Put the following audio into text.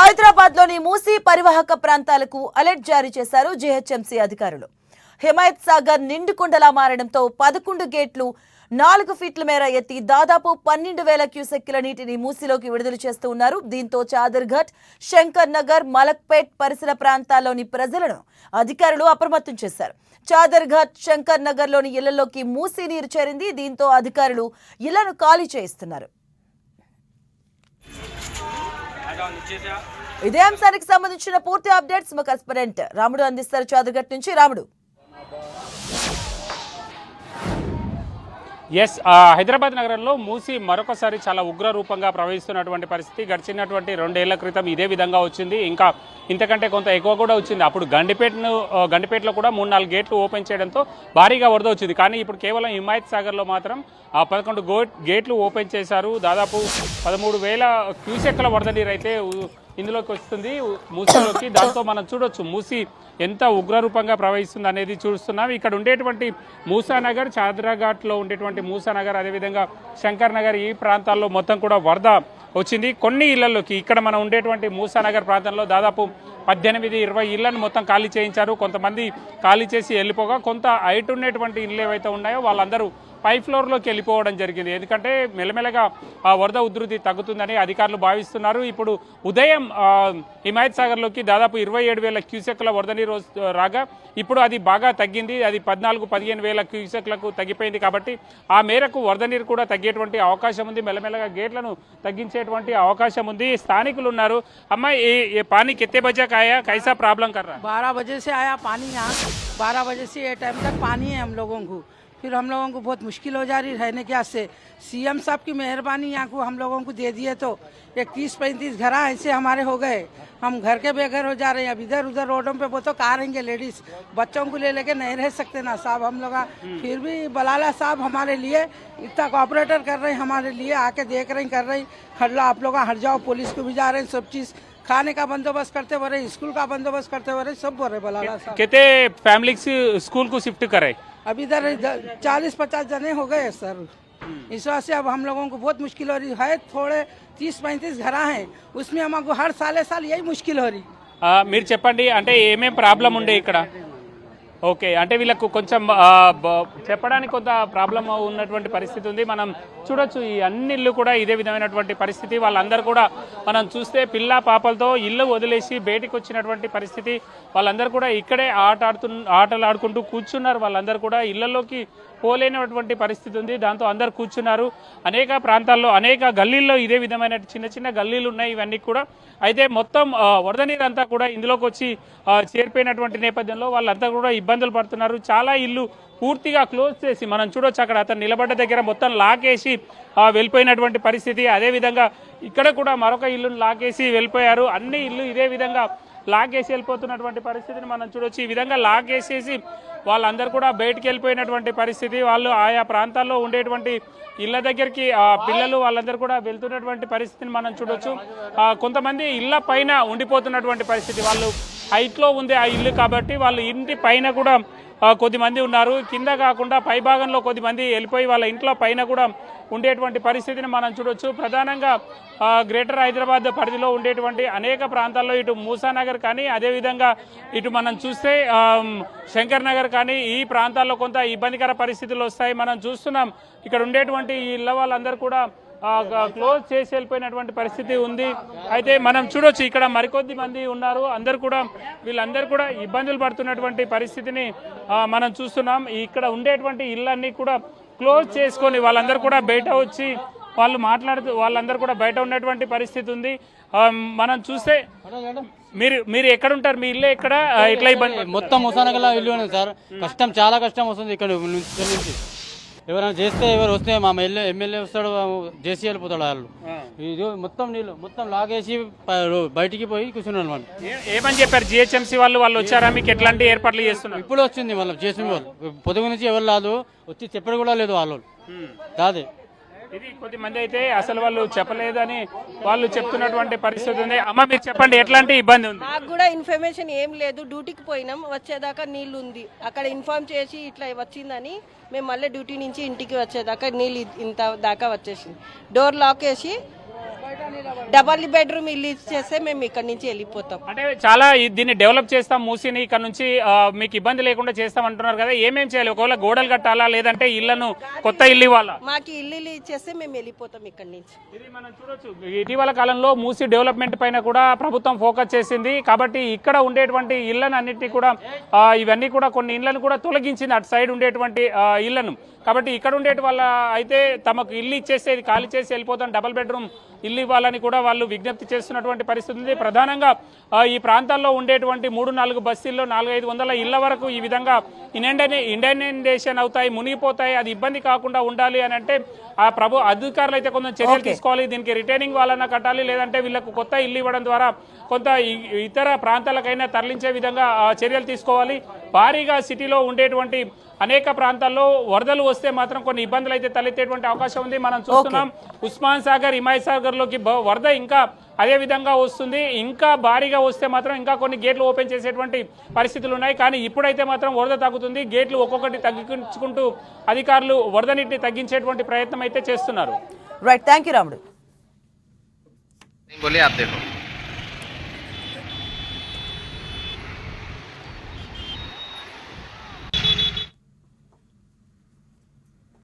హైదరాబాద్లోని మూసీ పరివాహక ప్రాంతాలకు అలర్ట్ జారీ చేశారు జీహెచ్ఎంసీ అధికారులు. హిమాయత్ సాగర్ నిండుకుండలా మారడంతో పదకొండు గేట్లు నాలుగు ఫీట్ల మేర ఎత్తి దాదాపు పన్నెండు వేల క్యూసెక్కుల నీటిని మూసీలోకి విడుదల చేస్తూ ఉన్నారు. దీంతో చాదర్ఘట్ శంకర్ నగర్ మలక్పేట్ పరిసర ప్రాంతాల్లోని ప్రజలను అధికారులు అప్రమత్తం చేశారు. చాదర్ఘట్ శంకర్ నగర్లోని ఇళ్ళలోకి మూసీ నీరు చేరింది. దీంతో అధికారులు ఇళ్ళను ఖాళీ చేయిస్తున్నారు. ఇదే అంశానికి సంబంధించిన పూర్తి అప్డేట్స్ మా కరెస్పాండెంట్ రాముడు అందిస్తారు. చాదర్ఘట్ నుంచి రాముడు. ఎస్ హైదరాబాద్ నగరంలో మూసి మరొకసారి చాలా ఉగ్ర రూపంగా ప్రవహిస్తున్నటువంటి పరిస్థితి. గడిచినటువంటి రెండేళ్ళ క్రితం ఇదే విధంగా వచ్చింది. ఇంకా ఇంతకంటే కొంత ఎక్కువ కూడా వచ్చింది. అప్పుడు గండిపేటను గండిపేటలో కూడా మూడు నాలుగు గేట్లు ఓపెన్ చేయడంతో భారీగా వరద వచ్చింది. కానీ ఇప్పుడు కేవలం హిమాయత్ సాగర్లో మాత్రం ఆ పదకొండు గో గేట్లు ఓపెన్ చేశారు. దాదాపు పదమూడు వేల క్యూసెక్ల వరద నీరు అయితే ఇందులోకి వస్తుంది. మూసీలోకి. దాంతో మనం చూడొచ్చు మూసి ఎంత ఉగ్రరూపంగా ప్రవహిస్తుంది అనేది చూస్తున్నాం. ఇక్కడ ఉండేటువంటి మూసానగర్ చాదరాఘాట్లో ఉండేటువంటి మూసానగర్ అదేవిధంగా శంకర్ నగర్ ఈ ప్రాంతాల్లో మొత్తం కూడా వరద వచ్చింది. కొన్ని ఇళ్ళలోకి ఇక్కడ మనం ఉండేటువంటి మూసానగర్ ప్రాంతంలో దాదాపు పద్దెనిమిది ఇరవై ఇళ్ళను మొత్తం ఖాళీ చేయించారు. కొంతమంది ఖాళీ చేసి వెళ్ళిపోగా కొంత హైట్ ఉండేటువంటి ఇళ్ళు ఏవైతే ఉన్నాయో వాళ్ళందరూ పై ఫ్లోర్లోకి వెళ్ళిపోవడం జరిగింది. ఎందుకంటే మెల్లమెల్లగా వరద ఉధృతి తగ్గుతుందని అధికారులు భావిస్తున్నారు. ఇప్పుడు ఉదయం హిమాయత్ సాగర్లోకి దాదాపు ఇరవై ఏడు వేల క్యూసెక్ల వరద నీరు రాగా ఇప్పుడు అది బాగా తగ్గింది. అది పద్నాలుగు పదిహేను వేల క్యూసెక్లకు తగ్గిపోయింది కాబట్టి ఆ మేరకు వరద నీరు కూడా తగ్గేటువంటి అవకాశం ఉంది. మెల్లమెల్లగా గేట్లను తగ్గించేటువంటి అవకాశం ఉంది. స్థానికులు ఉన్నారు. అమ్మాయి ఈ పానీ కెత్తే బజాక్ ఆయా కైసా ప్రాబ్లం కర్రా? బారా బజే ఆయా పానీ బారా బజే ఏ టైం పానీ హమ్ फिर हम लोगों को बहुत मुश्किल हो जा रही रहने के वास्ते सीएम साहब की मेहरबानी यहाँ को हम लोगों को दे दिए तो एक तीस पैंतीस घर ऐसे हमारे हो गए। हम घर के बेघर हो जा रहे हैं। अब इधर उधर रोडों पे वो तो कहाँ रहेंगे लेडीज़। बच्चों को ले लेके नहीं रह सकते ना साहब हम लोग। फिर भी बलाला साहब हमारे लिए इतना कोऑपरेटर कर रहे हैं हमारे लिए आके देख रहे कर रहे लो आप लोग हट जाओ पुलिस को भी जा रहे हैं सब चीज़। खाने का बंदोबस्त करते हो रहे स्कूल का बंदोबस्त करते हो रहे सब बोल रहे बलाला साहब। कितने फैमिली स्कूल को शिफ्ट करे। अब इधर चालीस पचास जने हो गए सर इस वजह से अब हम लोगों को बहुत मुश्किल हो रही है थोड़े तीस पैंतीस घर हैं उसमें हमको हर साले साल यही मुश्किल हो रही ఆ, మీరు చెప్పండి అంటే ఏమేం ప్రాబ్లం ఉండే ఇక్కడ ఓకే అంటే వీళ్ళకు కొంచెం చెప్పడానికి కొంత ప్రాబ్లం ఉన్నటువంటి పరిస్థితి ఉంది. మనం చూడొచ్చు ఈ అన్ని ఇల్లు కూడా ఇదే విధమైనటువంటి పరిస్థితి. వాళ్ళందరూ కూడా మనం చూస్తే పిల్ల పాపలతో ఇల్లు వదిలేసి బయటికి వచ్చినటువంటి పరిస్థితి. వాళ్ళందరూ కూడా ఇక్కడే ఆట ఆడుతు ఆటలు ఆడుకుంటూ కూర్చున్నారు. వాళ్ళందరూ కూడా ఇళ్ళలోకి పోలేనటువంటి పరిస్థితి ఉంది. దాంతో అందరు కూర్చున్నారు. అనేక ప్రాంతాల్లో అనేక గల్లీల్లో ఇదే విధమైన చిన్న చిన్న గల్లీలు ఉన్నాయి ఇవన్నీ కూడా. అయితే మొత్తం వరద నీరంతా కూడా ఇందులోకి వచ్చి చేరిపోయినటువంటి నేపథ్యంలో వాళ్ళంతా కూడా ఇబ్బందులు పడుతున్నారు. చాలా ఇల్లు పూర్తిగా క్లోజ్ చేసి మనం చూడొచ్చు అక్కడ అతను నిలబడ్డ దగ్గర మొత్తం లాకేసి వెళ్ళిపోయినటువంటి పరిస్థితి. అదేవిధంగా ఇక్కడ కూడా మరొక ఇల్లును లాకేసి వెళ్ళిపోయారు. అన్ని ఇల్లు ఇదే విధంగా లాగేసి వెళ్ళిపోతున్నటువంటి పరిస్థితిని మనం చూడొచ్చు. ఈ విధంగా లాగేసేసి వాళ్ళందరూ కూడా బయటికి వెళ్ళిపోయినటువంటి పరిస్థితి వాళ్ళు ఆయా ప్రాంతాల్లో ఉండేటువంటి ఇళ్ళ దగ్గరికి పిల్లలు వాళ్ళందరూ కూడా వెళ్తున్నటువంటి పరిస్థితిని మనం చూడొచ్చు. కొంతమంది ఇళ్ళ పైన ఉండిపోతున్నటువంటి పరిస్థితి. వాళ్ళు హైట్లో ఉంది ఆ ఇల్లు కాబట్టి వాళ్ళు ఇంటి పైన కూడా కొద్దిమంది ఉన్నారు. కింద కాకుండా పై భాగంలో కొద్దిమంది వెళ్ళిపోయి వాళ్ళ ఇంట్లో పైన కూడా ఉండేటువంటి పరిస్థితిని మనం చూడొచ్చు. ప్రధానంగా గ్రేటర్ హైదరాబాద్ పరిధిలో ఉండేటువంటి అనేక ప్రాంతాల్లో ఇటు మూసానగర్ కానీ అదేవిధంగా ఇటు మనం చూస్తే శంకర్ నగర్ కానీ ఈ ప్రాంతాల్లో కొంత ఇబ్బందికర పరిస్థితులు వస్తాయి. మనం చూస్తున్నాం ఇక్కడ ఉండేటువంటి ఈ ఇళ్ళ వాళ్ళందరూ కూడా క్లోజ్ చేసి వెళ్ళిపోయినటువంటి పరిస్థితి ఉంది. అయితే మనం చూడొచ్చు ఇక్కడ మరికొద్ది మంది ఉన్నారు. అందరు కూడా వీళ్ళందరూ కూడా ఇబ్బందులు పడుతున్నటువంటి పరిస్థితిని మనం చూస్తున్నాం. ఇక్కడ ఉండేటువంటి ఇళ్ళన్నీ కూడా క్లోజ్ చేసుకొని వాళ్ళందరూ కూడా బయట వచ్చి వాళ్ళు మాట్లాడుతూ వాళ్ళందరూ కూడా బయట ఉన్నటువంటి పరిస్థితి ఉంది. మనం చూస్తే మీరు మీరు ఎక్కడ ఉంటారు మీ ఇల్లు ఎక్కడ? ఇట్లా ఇబ్బంది మొత్తం ముసానగల ఇల్లు సార్. కష్టం చాలా కష్టం వస్తుంది ఇక్కడ నుంచి. ఎవరైనా చేస్తే ఎవరు వస్తే మా ఎమ్మెల్యే ఎమ్మెల్యే వస్తాడు జేసీ వెళ్ళిపోతాడు వాళ్ళు. ఇది మొత్తం నీళ్ళు మొత్తం లాగేసి బయటికి పోయి కూర్చున్నాడు మనం ఏ- ఏమని చెప్పారు? జిహెచ్ఎంసీ వాళ్ళు వాళ్ళు వచ్చారా? మీకు ఎట్లాంటి ఏర్పాట్లు చేస్తున్నారు? ఇప్పుడు వచ్చింది మళ్ళీ చేసిన వాళ్ళు. పొదుగు నుంచి ఎవరు రాదు వచ్చి చెప్పడం కూడా లేదు వాళ్ళు. కాదే. ఇది కొద్ది మంది అయితే అసలు వాళ్ళు చెప్పలేదని వాళ్ళు చెప్తున్నటువంటి పరిస్థితి ఉంది. అమ్మ మీరు చెప్పండి ఎట్లాంటి ఇబ్బంది ఉంది? మాకు కూడా ఇన్ఫర్మేషన్ ఏం లేదు. డ్యూటీకి పోయినాం వచ్చేదాకా నీళ్ళు ఉంది. అక్కడ ఇన్ఫార్మ్ చేసి ఇట్లా వచ్చిందని మేము మళ్ళీ డ్యూటీ నుంచి ఇంటికి వచ్చేదాకా నీళ్ళు ఇంత దాకా వచ్చేసింది. డోర్ లాక్ వేసి డబల్ బెడ్రూమ్ ఇల్లు ఇచ్చేస్తే మేము ఇక్కడ నుంచి వెళ్ళిపోతాం. అంటే చాలా దీన్ని డెవలప్ చేస్తాం మూసిని ఇక్కడ నుంచి మీకు ఇబ్బంది లేకుండా చేస్తాం అంటున్నారు కదా ఏమేం చేయాలి? ఒకవేళ గోడలు కట్టాలా లేదంటే ఇళ్ళను కొత్త ఇల్లు ఇవ్వాలా? మాకు ఇల్లు ఇచ్చేస్తే మేము వెళ్ళిపోతాం ఇక్కడ నుంచి. ఇది మనం చూడొచ్చు. ఇటీవల కాలంలో మూసి డెవలప్మెంట్ పైన కూడా ప్రభుత్వం ఫోకస్ చేసింది. కాబట్టి ఇక్కడ ఉండేటువంటి ఇళ్ళను అన్నిటినీ కూడా ఇవన్నీ కూడా కొన్ని ఇళ్ళను కూడా తొలగించింది. అటు సైడ్ ఉండేటువంటి ఇళ్ళను. కాబట్టి ఇక్కడ ఉండేటి వాళ్ళ అయితే తమకు ఇల్లు ఇచ్చేస్తే ఖాళీ చేసి వెళ్ళిపోతాం డబుల్ బెడ్రూమ్ ఇల్లు ఇవ్వాలని కూడా వాళ్ళు విజ్ఞప్తి చేస్తున్నటువంటి పరిస్థితి ఉంది. ప్రధానంగా ఈ ప్రాంతాల్లో ఉండేటువంటి మూడు నాలుగు బస్తీల్లో నాలుగు ఐదు వందల ఇళ్ళ వరకు ఈ విధంగా ఇండియన్ ఇండియనేషన్ అవుతాయి మునిగిపోతాయి అది ఇబ్బంది కాకుండా ఉండాలి అని అంటే ఆ ప్రభు అధికారులు అయితే కొంచెం చర్యలు తీసుకోవాలి. దీనికి రిటైనింగ్ వాళ్ళన్నా కట్టాలి లేదంటే వీళ్ళకు కొత్త ఇల్లు ఇవ్వడం ద్వారా కొంత ఇతర ప్రాంతాలకైనా తరలించే విధంగా చర్యలు తీసుకోవాలి. భారీగా సిటీలో ఉండేటువంటి అనేక ప్రాంతాల్లో వరదలు వస్తే మాత్రం కొన్ని ఇబ్బందులు అయితే తలెత్తేటువంటి అవకాశం ఉంది మనం చూస్తున్నాం ఉస్మాన్ సాగర్ హిమాయత్ సాగర్ లోకి బ- వరద ఇంకా అదే విధంగా వస్తుంది ఇంకా భారీగా వస్తే మాత్రం ఇంకా కొన్ని గేట్లు ఓపెన్ చేసేటువంటి పరిస్థితులు ఉన్నాయి కానీ ఇప్పుడైతే మాత్రం వరద తగ్గుతుంది గేట్లు ఒక్కొక్కటి తగ్గించుకుంటూ అధికారులు వరద నీటిని తగ్గించేటువంటి ప్రయత్నం అయితే చేస్తున్నారు రైట్ థ్యాంక్ యూ రాముడు बोलिए आप देखो